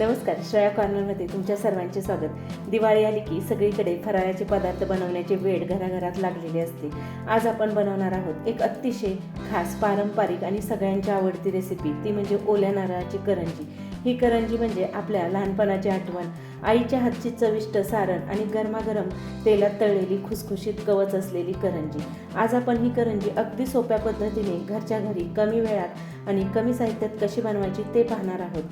नमस्कार श्रेया कॉर्नरमध्ये तुमच्या सर्वांचे स्वागत. दिवाळी आली की सगळीकडे फराळाचे पदार्थ बनवण्याचे वेळ घराघरात लागलेली असते. आज आपण बनवणार आहोत एक अतिशय खास पारंपरिक आणि सगळ्यांची आवडती रेसिपी ती म्हणजे ओल्या नारळाची करंजी. ही करंजी म्हणजे आपल्या लहानपणाची आठवण. आईच्या हातची चविष्ट सारण आणि गरमागरम तेलात तळलेली खुसखुशीत कवच असलेली करंजी. आज आपण ही करंजी अगदी सोप्या पद्धतीने घरच्या घरी कमी वेळात आणि कमी साहित्यात कशी बनवायची ते पाहणार आहोत.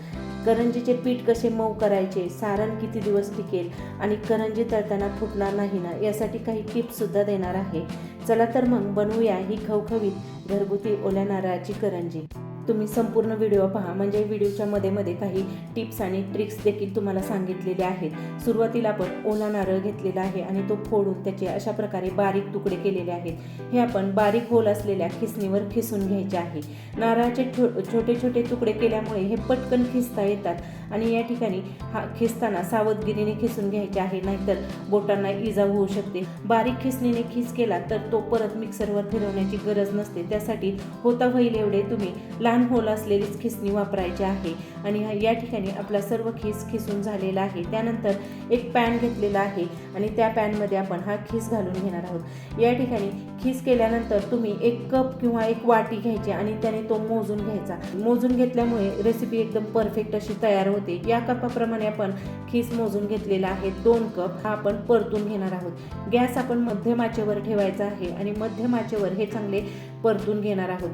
करंजीचे पीठ कसे मऊ करायचे सारण किती दिवस टिकेल आणि करंजी तळताना फुटणार नाही ना यासाठी काही टिप्ससुद्धा देणार आहे. चला तर मग बनवूया ही खवखवीत घरगुती ओल्या नारळाची करंजी. तुम्ही संपूर्ण व्हिडिओ पहा. म्हणजे व्हिडिओच्या मध्ये मध्ये काही टिप्स आणि ट्रिक्स देखील तुम्हाला सांगितलेले आहेत. सुरुवातीला आपण ओला नारळ घेतलेला आहे आणि तो फोडून त्याचे अशा प्रकारे बारीक तुकडे केलेले आहेत. हे आपण बारीक होल असलेल्या खिसणीवर खिसून घ्यायचे आहे. नारळाचे छोटे छोटे तुकडे केल्यामुळे हे पटकन खिसता येतात. आणि या ठिकाणी हा खिसताना सावधगिरीने खिसून घ्यायचे आहे नाहीतर बोटांना इजा होऊ शकते. बारीक खिसणीने खिस केला तर तो परत मिक्सरवर फिरवण्याची गरज नसते. त्यासाठी होता होईल एवढे तुम्ही लहान होल असलेलीच खिसणी वापरायची आहे. आणि या ठिकाणी आपला सर्व खिस खिसून झालेला आहे. त्यानंतर एक पॅन घेतलेला आहे आणि त्या पॅनमध्ये आपण हा खिस घालून घेणार आहोत. या ठिकाणी खिस केल्यानंतर तुम्ही एक कप किंवा एक वाटी घ्यायची आणि त्याने तो मोजून घ्यायचा. मोजून घेतल्यामुळे रेसिपी एकदम परफेक्ट अशी तयार होते. या कपाप्रमाणे आपण खिस मोजून घेतलेला आहे. दोन कप हा आपण परतून घेणार आहोत. गॅस आपण मध्यम आचेवर ठेवायचा आहे आणि मध्यम आचेवर हे चांगले परतून घेणार आहोत.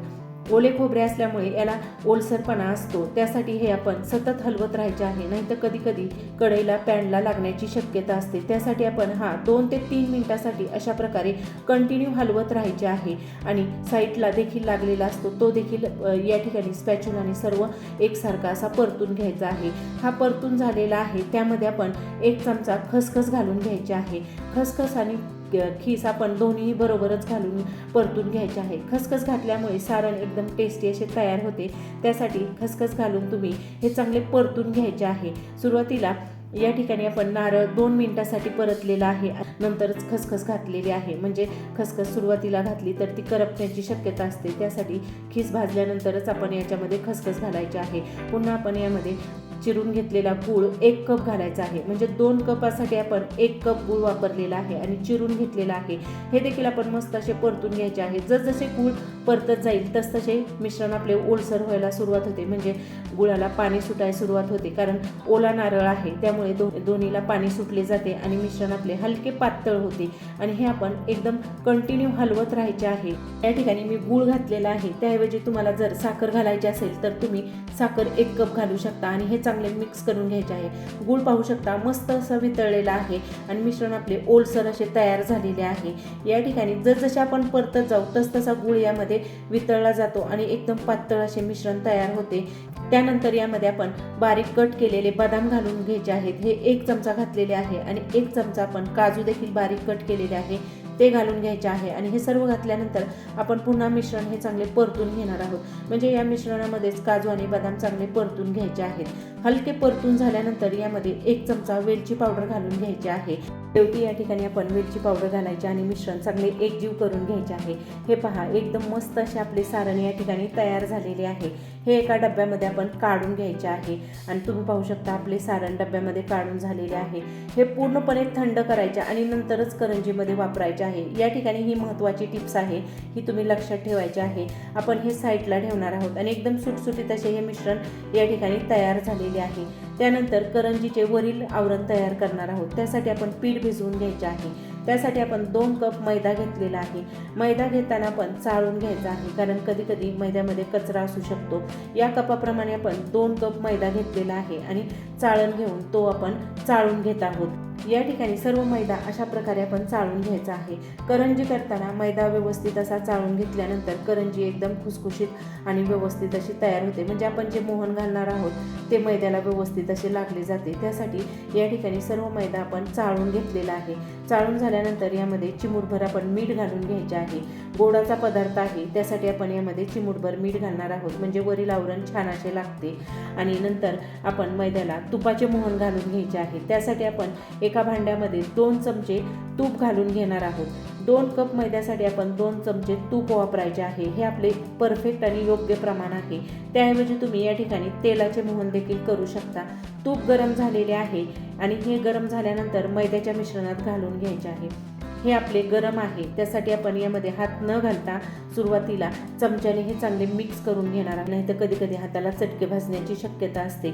ओले खोबरे असल्यामुळे याला ओलसरपणा असतो. त्यासाठी हे आपण सतत हलवत राहायचे आहे. नाहीतर कधी कधी कढईला पॅनला लागण्याची शक्यता असते. त्यासाठी आपण हा दोन ते तीन मिनिटासाठी अशा प्रकारे कंटिन्यू हलवत राहायचे आहे. आणि साईडला देखील लागलेला असतो. तो देखील या ठिकाणी स्पॅच्युलाने सर्व एकसारखा असा परतून घ्यायचा आहे. हा परतून झालेला आहे. त्यामध्ये आपण एक चमचा खसखस घालून घ्यायची आहे. खसखस आणि खीस आपण दोन्ही बरोबरच घालून परतून घ्यायचे आहे. खसखस घातल्यामुळे सारण एकदम टेस्टी असे तयार होते. त्यासाठी खसखस घालून तुम्ही हे चांगले परतून घ्यायचे आहे. सुरुवातीला या ठिकाणी आपण नारळ दोन मिनिटासाठी परतलेला आहे. नंतरच खसखस घातलेली आहे. म्हणजे खसखस सुरुवातीला घातली तर ती करपण्याची शक्यता असते. त्यासाठी खीस भाजल्यानंतरच आपण याच्यामध्ये खसखस घालायची आहे. पुन्हा आपण यामध्ये चिरून घेतलेला गूळ एक कप घालायचा आहे. म्हणजे दोन कपासाठी आपण एक कप गूळ वापरलेला आहे आणि चिरून घेतलेला आहे. हे देखील आपण मस्त असे परतून घ्यायचे आहे. जसजसे गूळ परतत जाईल तसतसे मिश्रण आपले ओलसर व्हायला सुरुवात होते. म्हणजे गुळाला पाणी सुटायला सुरुवात होते. कारण ओला नारळ आहे त्यामुळे दो दोन्हीला पाणी सुटले जाते आणि मिश्रण आपले हलके पातळ होते. आणि हे आपण एकदम कंटिन्यू हलवत राहायचे आहे. या ठिकाणी मी गूळ घातलेला आहे. त्याऐवजी तुम्हाला जर साखर घालायची असेल तर तुम्ही साखर एक कप घालू शकता आणि हे चांगलं चांगले मिक्स करून घ्यायचे आहे. गूळ पाहू शकता मस्त असं वितळलेलं आहे. आणि मिश्रण आपले ओलसर असे तयार झालेले आहे. या ठिकाणी जसजसे आपण परतत जाऊ तसतसा गूळ यामध्ये वितळला जातो आणि एकदम पातळ असे मिश्रण तयार होते. त्यानंतर यामध्ये आपण बारीक कट केलेले बदाम घालून घ्यायचे आहेत. हे एक चमचा घातलेले आहे आणि एक चमचा आपण काजू देखील बारीक कट केलेले आहे. ते घालून घ्यायचे आहे आणि हे सर्व घातल्यानंतर आपण पुन्हा मिश्रण हे चांगले परतून घेणार आहोत. म्हणजे या मिश्रणामध्येच काजू आणि बदाम चांगले परतून घ्यायचे आहेत. हलके परतून झाल्यानंतर यामध्ये एक चमचा वेलची पावडर घालून घ्यायची आहे. शेवटी या ठिकाणी आपण वेलची पावडर घालायची आणि मिश्रण चांगले एकजीव करून घ्यायचे आहे. हे पहा एकदम मस्त असे आपले सारण या ठिकाणी तयार झालेले आहे. हे एका डब्यामध्ये आपण काढून घ्यायचे आहे. आणि तुम्ही पाहू शकता आपले सारण डब्यामध्ये काढून झालेले आहे. हे पूर्णपणे थंड करायचे आणि नंतरच करंजीमध्ये वापरायचे आहे. या ठिकाणी ही महत्त्वाची टिप्स आहे ही तुम्ही लक्षात ठेवायची आहे. आपण हे साईडला ठेवणार आहोत आणि एकदम सुटसुटीत असे हे मिश्रण या ठिकाणी तयार झालेले आहे. त्यानंतर करंजीचे वरील आवरण तयार करणार आहोत. त्यासाठी आपण पीठ भिजवून घ्यायचे आहे. त्यासाठी आपण दोन कप मैदा घेतलेला आहे. मैदा घेताना आपण चाळून घ्यायचा आहे. कारण कधी कधी मैद्यामध्ये कचरा असू शकतो. या कपाप्रमाणे आपण दोन कप मैदा घेतलेला आहे आणि चाळण घेऊन तो आपण चाळून घेत आहोत. या ठिकाणी सर्व मैदा अशा प्रकारे आपण चाळून घ्यायचा आहे. करंजी करताना मैदा व्यवस्थित असा चाळून घेतल्यानंतर करंजी एकदम खुसखुशीत आणि व्यवस्थित अशी तयार होते. म्हणजे आपण जे मोहन घालणार आहोत ते मैद्याला व्यवस्थित असे लागले जाते. त्यासाठी या ठिकाणी सर्व मैदा आपण चाळून घेतलेला आहे. चाळून झाल्यानंतर यामध्ये चिमूटभर आपण मीठ घालून घ्यायचे आहे. गोडाचा पदार्थ आहे त्यासाठी आपण यामध्ये चिमूटभर मीठ घालणार आहोत. म्हणजे वरील आवरण छान असे लागते. आणि नंतर आपण मैद्याला तुपाचे मोहन घालून घ्यायचे आहे. त्यासाठी आपण एक एका भांड्यामध्ये दोन चमचे तूप घालून घेणार आहोत. दोन कप मैद्यासाठी आपण दोन चमचे तूप वापरायचे आहे. हे आपले परफेक्ट आणि योग्य प्रमाण आहे. त्याऐवजी तुम्ही या ठिकाणी तेलाचे मोहन देखील करू शकता. तूप गरम झालेले आहे आणि हे गरम झाल्यानंतर मैद्याच्या मिश्रणात घालून घ्यायचे आहे. हे आपले गरम आहे. त्यासाठी आपण यामध्ये हात न घालता सुरुवातीला चमच्याने हे चांगले मिक्स करून घेणार आहे नाही तर कधी कधी हाताला चटके भाजण्याची शक्यता असते.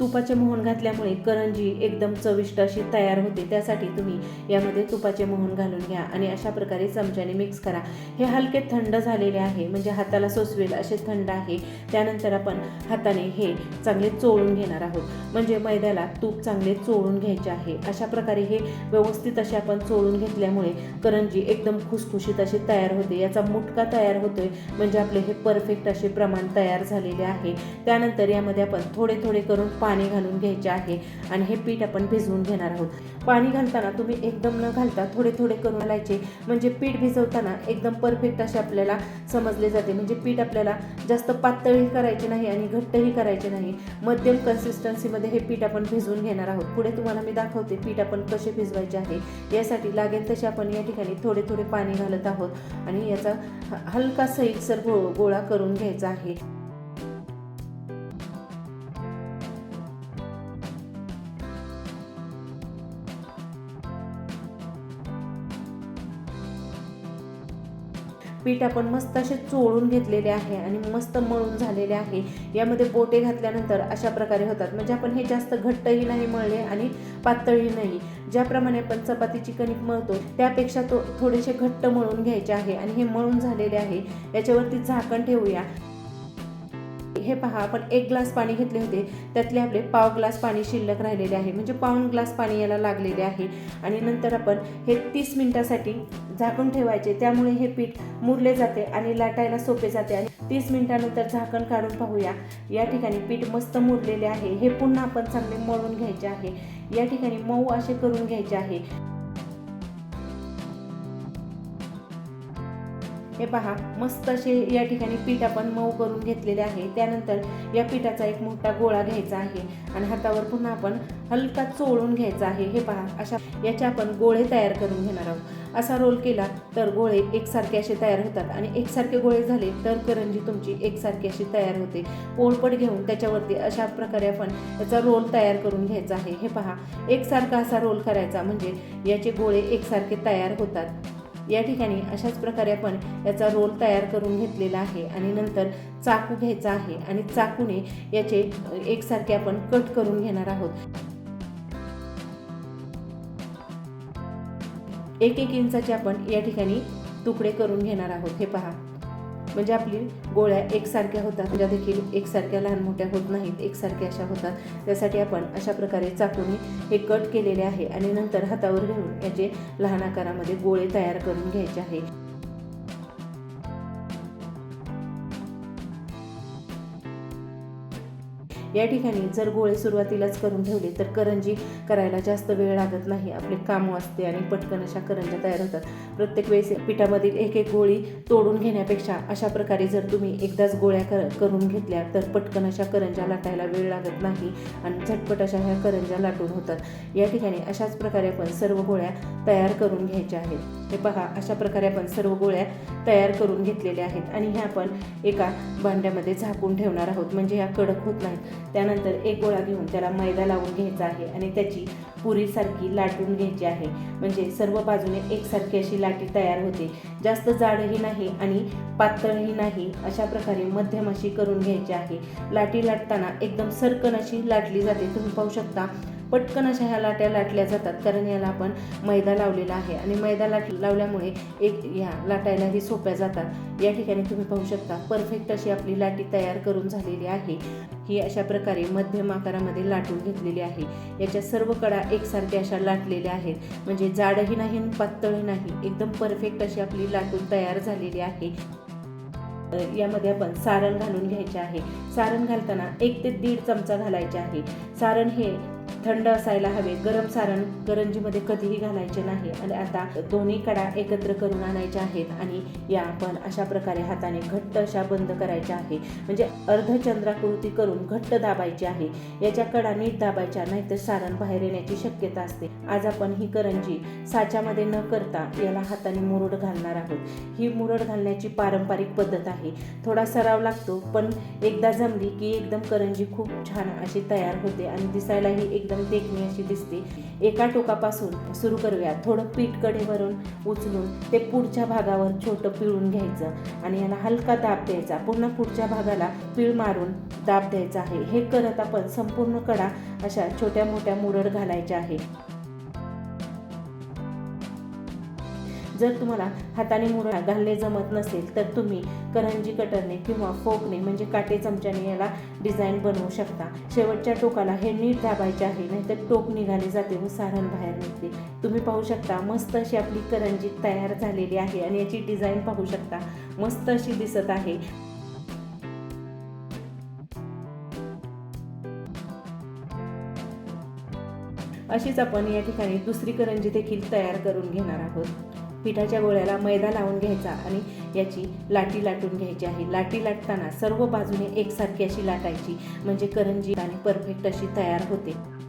तुपाचे मोहन घातल्यामुळे करंजी एकदम चविष्ट अशी तयार होते. त्यासाठी तुम्ही यामध्ये तुपाचे मोहन घालून घ्या आणि अशा प्रकारे चमच्याने मिक्स करा. हे हलके थंड झालेले आहे म्हणजे हाताला सोसवेल असे थंड आहे. त्यानंतर आपण हाताने हे चांगले चोळून घेणार आहोत. म्हणजे मैद्याला तूप चांगले चोळून घ्यायचे आहे. अशा प्रकारे हे व्यवस्थित असे आपण चोळून घेतल्यामुळे करंजी एकदम खुसखुशीत अशी तयार होते. याचा मुटका तयार होतोय. म्हणजे आपले हे परफेक्ट असे प्रमाण तयार झालेले आहे. त्यानंतर यामध्ये आपण थोडे थोडे करून पाणी घालून घ्यायचे आहे. आणि हे पीठ आपण भिजवून घेणार आहोत. पाणी घालताना तुम्ही एकदम न घालता थोडे थोडे करून घालायचे. म्हणजे पीठ भिजवताना एकदम परफेक्ट असे आपल्याला समजले जाते. म्हणजे पीठ आपल्याला जास्त पातळही करायचे नाही आणि घट्टही करायचे नाही. मध्यम कन्सिस्टन्सीमध्ये हे पीठ आपण भिजवून घेणार आहोत. पुढे तुम्हाला मी दाखवते पीठ आपण कसे भिजवायचे आहे. यासाठी लागेल तसे आपण आपण या ठिकाणी थोडे थोडे पाणी घालत आहोत आणि याचा ह- हलका सैलसर गो गोळा करून घ्यायचा आहे. पीठ आपण मस्त असे चोळून घेतलेले आहे आणि मस्त मळून झालेले आहे. यामध्ये बोटे घातल्यानंतर अशा प्रकारे होतात. म्हणजे आपण हे जास्त घट्टही नाही मळले आणि पातळही नाही. ज्याप्रमाणे आपण चपातीची कणिक मळतो त्यापेक्षा तो थोडेसे घट्ट मळून घ्यायचे आहे आणि हे मळून झालेले आहे. याच्यावरती झाकण ठेवूया. हे पहा आपण एक ग्लास पाणी घेतले होते. त्यातले आपले पाव ग्लास पाणी शिल्लक राहिलेले आहे. म्हणजे पाऊण ग्लास पाणी याला लागलेले आहे. आणि नंतर आपण हे तीस मिनिटासाठी झाकून ठेवायचे. त्यामुळे हे पीठ मुरले जाते आणि लाटायला सोपे जाते. आणि तीस मिनिटानंतर झाकण काढून पाहूया. या ठिकाणी पीठ मस्त मुरलेले आहे. हे पुन्हा आपण चांगले मळून घ्यायचे आहे. या ठिकाणी मऊ असे करून घ्यायचे आहे. हे पहा मस्त असे या ठिकाणी पीठ आपण मऊ करून घेतलेले आहे. त्यानंतर या पिठाचा एक मोठा गोळा घ्यायचा आहे आणि हातावर पुन्हा आपण हलका चोळून घ्यायचा आहे. हे पहा अशा याचे आपण गोळे तयार करून घेणार आहोत. असा रोल केला तर गोळे एकसारखे असे तयार होतात आणि एकसारखे गोळे झाले तर करंजी तुमची एकसारखी अशी तयार होते. पोळपट घेऊन त्याच्यावरती अशा प्रकारे आपण त्याचा रोल तयार करून घ्यायचा आहे. हे पहा एकसारखा असा रोल करायचा म्हणजे याचे गोळे एकसारखे तयार होतात. या ठिकाणी अशाच प्रकारे आपण याचा रोल तयार करून घेतलेला आहे आणि नंतर चाकू घ्यायचा आहे आणि चाकूने याचे एकसारखे आपण कट करून घेणार आहोत. एक एक इंचाचे आपण या ठिकाणी तुकडे करून घेणार आहोत. हे पहा. म्हणजे आपली गोळ्या एकसारख्या होतात. ज्या देखील एकसारख्या लहान मोठ्या होत नाहीत एकसारख्या अशा होतात. त्यासाठी आपण अशा प्रकारे चाकूने हे कट केलेले आहे आणि नंतर हातावर घेऊन याचे लहान आकारामध्ये गोळे तयार करून घ्यायचे आहे. या ठिकाणी जर गोळे सुरुवातीलाच करून ठेवले तर करंजी करायला जास्त वेळ लागत नाही. आपले काम वाचते आणि पटकन अशा करंज्या तयार होतात. प्रत्येक वेळेस पिठामधील एक एक गोळी तोडून घेण्यापेक्षा अशा प्रकारे जर तुम्ही एकदाच गोळ्या कर करून घेतल्या तर पटकन अशा करंज्या लाटायला वेळ लागत नाही आणि झटपट अशा ह्या करंज्या लाटून होतात. या ठिकाणी अशाच प्रकारे आपण सर्व गोळ्या तयार करून घ्यायच्या आहेत. हे पहा अशा प्रकारे आपण सर्व गोळ्या तयार करून घेतलेल्या आहेत. आणि ह्या आपण एका भांड्यामध्ये झाकून ठेवणार आहोत. म्हणजे ह्या कडक होत नाहीत. त्यानंतर एक गोळा घेऊन त्याला मैदा लावून घ्यायचा आहे आणि त्याची पुरीसारखी लाटून घ्यायची आहे. म्हणजे सर्व बाजूने एकसारखी अशी लाटी तयार होते. जास्त जाडही नाही आणि पातळही नाही अशा प्रकारे मध्यम अशी करून घ्यायची आहे. लाटी लाटताना एकदम सरकन अशी लाटली जाते. तुम्ही पाहू शकता पटकन अशा ह्या लाट्या लाटल्या जातात. कारण याला आपण मैदा लावलेला आहे. आणि मैदा लाट लावल्यामुळे एक ह्या लाटायलाही सोप्या जातात. या ठिकाणी तुम्ही पाहू शकता परफेक्ट अशी आपली लाटी तयार करून झालेली आहे. ही अशा प्रकारे मध्यम आकारामध्ये लाटून घेतलेली आहे. याच्या सर्व कडा एकसारख्या अशा लाटलेल्या आहेत. म्हणजे जाडही नाही पातळही नाही. एकदम परफेक्ट अशी आपली लाटून तयार झालेली आहे. यामध्ये आपण सारण घालून घ्यायचे आहे. सारण घालताना एक ते दीड चमचा घालायचे आहे. सारण हे थंड असायला हवे. गरम सारण करंजीमध्ये कधीही घालायचे नाही. आणि आता दोन्ही कडा एकत्र करून आणायच्या आहेत आणि या आपण अशा प्रकारे हाताने घट्ट अशा बंद करायच्या आहे म्हणजे अर्धचंद्राकृती करून घट्ट दाबायची आहे. याच्या कडा नीट दाबायच्या नाहीतर सारण बाहेर येण्याची शक्यता असते. आज आपण ही करंजी साच्यामध्ये न करता याला हाताने मुरड घालणार आहोत. ही मुरड घालण्याची पारंपरिक पद्धत आहे. थोडा सराव लागतो पण एकदा जमली की एकदम करंजी खूप छान अशी तयार होते आणि दिसायलाही एक एकदम देखणी अशी दिसते. एका टोकापासून सुरू करूया. थोडं पीठ कडेवरून उचलून ते पुढच्या भागावर छोटं पिळून घ्यायचं आणि याला हलका दाब द्यायचा. पुन्हा पुढच्या भागाला पीळ मारून दाब द्यायचा आहे. हे करत आपण संपूर्ण कडा अशा छोट्या मोठ्या मुरड घालायच्या आहे. जर तुम्हाला हाताने मुरळा घालणे जमत नसेल तर तुम्ही करंजी कटरने किंवा फोकने म्हणजे काटे चमच्याने याला डिझाईन बनवू शकता. शेवटच्या टोकाला हे नीट दाबायचे आहे नाहीतर टोक निघाले जाते व सारण बाहेर निघते. तुम्ही पाहू शकता मस्त अशी आपली करंजी तयार झालेली आहे आणि याची डिझाईन पाहू शकता. मस्त अशी दिसत आहे. अशीच आपण या ठिकाणी दुसरी करंजी देखील तयार करून घेणार आहोत. पिठाच्या गोळ्याला मैदा लावून घ्यायचा आणि याची लाटी लाटून घ्यायची आहे. लाटी लाटताना सर्व बाजूने एकसारखी अशी लाटायची म्हणजे करंजी आणि परफेक्ट अशी तयार होते.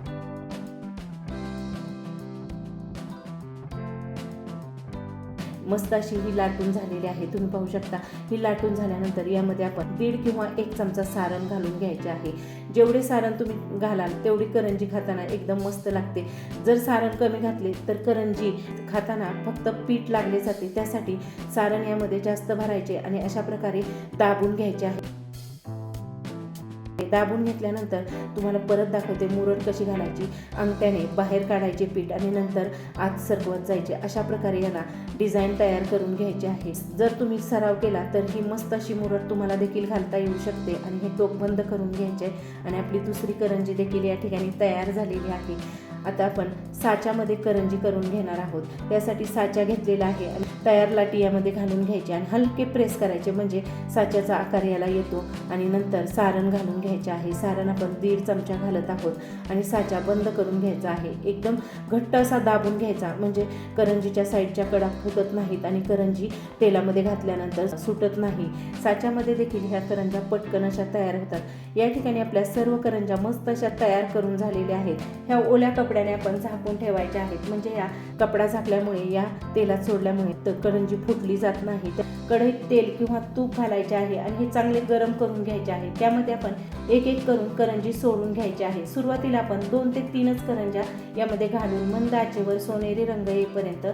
मस्त अशी ही लाटून झालेली आहे. तुम्ही पाहू शकता ही लाटून झाल्यानंतर यामध्ये आपण दीड किंवा एक चमचा सारण घालून घ्यायचे आहे. जेवढे सारण तुम्ही घालाल तेवढी करंजी खाताना एकदम मस्त लागते. जर सारण कमी घातले तर करंजी खाताना फक्त पीठ लागले जाते. त्यासाठी सारण यामध्ये जास्त भरायचे आणि अशा प्रकारे दाबून घ्यायचे आहे. दाबून घेतल्यानंतर तुम्हाला परत दाखवते मुरड कशी घालायची अंगठ्याने बाहेर काढायचे पीठ आणि नंतर आत सरकवत जायचे. अशा प्रकारे याला डिझाईन तयार करून घ्यायची आहे. जर तुम्ही सराव केला तर ही मस्त अशी मुरड तुम्हाला देखील घालता येऊ शकते आणि हे टोक बंद करून घ्यायचे आणि आपली दुसरी करंजी देखील या ठिकाणी तयार झालेली आहे. आता आपण साच्यामध्ये करंजी करून घेणार आहोत. त्यासाठी साचा घेतलेला आहे. आणि तयार लाटी यामध्ये घालून घ्यायचे आणि हलके प्रेस करायचे म्हणजे साच्याचा आकार याला येतो आणि नंतर सारण घालून घ्यायचे आहे. सारण आपण दीड चमचा घालत आहोत आणि साचा बंद करून घ्यायचा आहे. एकदम घट्ट असा दाबून घ्यायचा म्हणजे करंजीच्या साईडच्या कडा फुटत नाहीत आणि करंजी तेलामध्ये घातल्यानंतर सुटत नाही. साच्यामध्ये देखील ह्या करंजा पटकन अशा तयार होतात. या ठिकाणी आपल्या सर्व करंजा मस्त अशा तयार करून झालेल्या आहेत. ह्या ओल्या कप कपड्याने आपण झाकून ठेवायच्या आहेत. म्हणजे या कपडा झाकल्यामुळे या तेलात सोडल्यामुळे तर करंजी फुटली जात नाही. तर कढईत तेल किंवा तूप घालायचे आहे आणि हे चांगले गरम करून घ्यायचे आहे. त्यामध्ये आपण एक एक करून करंजी सोडून घ्यायची आहे. सुरुवातीला आपण दोन ते तीनच करंजा यामध्ये घालून मंद आचेवर सोनेरी रंग येईपर्यंत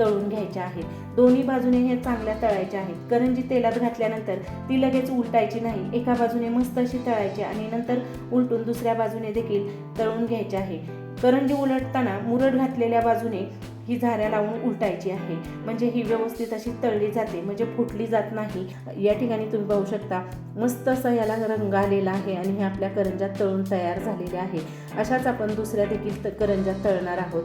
तळून घ्यायच्या आहेत. दोन्ही बाजूने हे चांगल्या तळायच्या आहेत. करंजी तेलात घातल्यानंतर ती लगेच उलटायची नाही. एका बाजूने मस्त अशी तळायची आणि नंतर उलटून दुसऱ्या बाजूने देखील तळून घ्यायचे आहे. करंजी उलटताना मुरड घातलेल्या बाजूने ही झाऱ्या लावून उलटायची आहे. म्हणजे ही व्यवस्थित अशी तळली जाते म्हणजे फुटली जात नाही. या ठिकाणी तुम्ही पाहू शकता मस्त असं याला रंग आलेला आहे आणि हे आपल्या करंजा तळून तयार झालेल्या आहे. अशाच आपण दुसऱ्या देखील त- करंजा तळणार आहोत.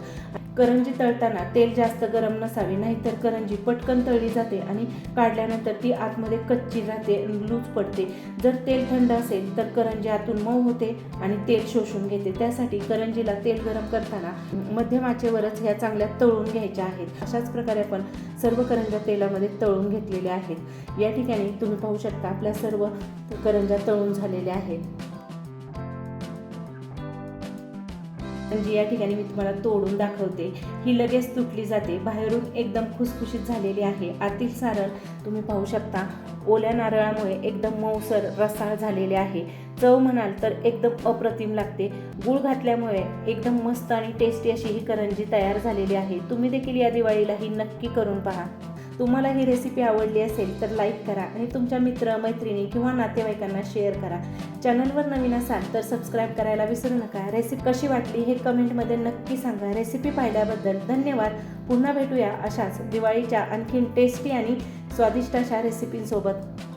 करंजी तळताना तेल जास्त गरम नसावे नाहीतर करंजी पटकन तळली जाते आणि काढल्यानंतर ती आतमध्ये कच्ची राहते लूज पडते. जर तेल थंड असेल तर करंजी आतून मऊ होते आणि तेल शोषून घेते. त्यासाठी करंजीला तेल गरम करताना मध्यम आचेवरच ह्या चांगल्या तळून घ्यायच्या आहेत. अशाच प्रकारे आपण सर्व करंजा तेलामध्ये तळून घेतलेल्या आहेत. या ठिकाणी तुम्ही पाहू शकता आपल्या सर्व करंजा तळून झालेल्या आहेत. म्हणजे या ठिकाणी मी तुम्हाला तोडून दाखवते ही लगेच तुटली जाते. बाहेरून एकदम खुसखुशीत झालेली आहे. आतील सारण तुम्ही पाहू शकता. ओल्या नारळामुळे एकदम मऊसर रसाळ झालेले आहे. चव म्हणाल तर एकदम अप्रतिम लागते. गूळ घातल्यामुळे एकदम मस्त आणि टेस्टी अशी ही करंजी तयार झालेली आहे. तुम्ही देखील या दिवाळीला ही नक्की करून पहा. तुम्हाला ही रेसिपी आवडली असेल तर लाईक करा आणि तुमच्या मित्र मैत्रिणी किंवा नातेवाईकांना शेअर करा. चॅनलवर नवीन असाल तर सबस्क्राईब करायला विसरू नका. रेसिपी कशी वाटली हे कमेंटमध्ये नक्की सांगा. रेसिपी पाहिल्याबद्दल धन्यवाद. पुन्हा भेटूया अशाच दिवाळीच्या आणखीन टेस्टी आणि स्वादिष्ट अशा रेसिपींसोबत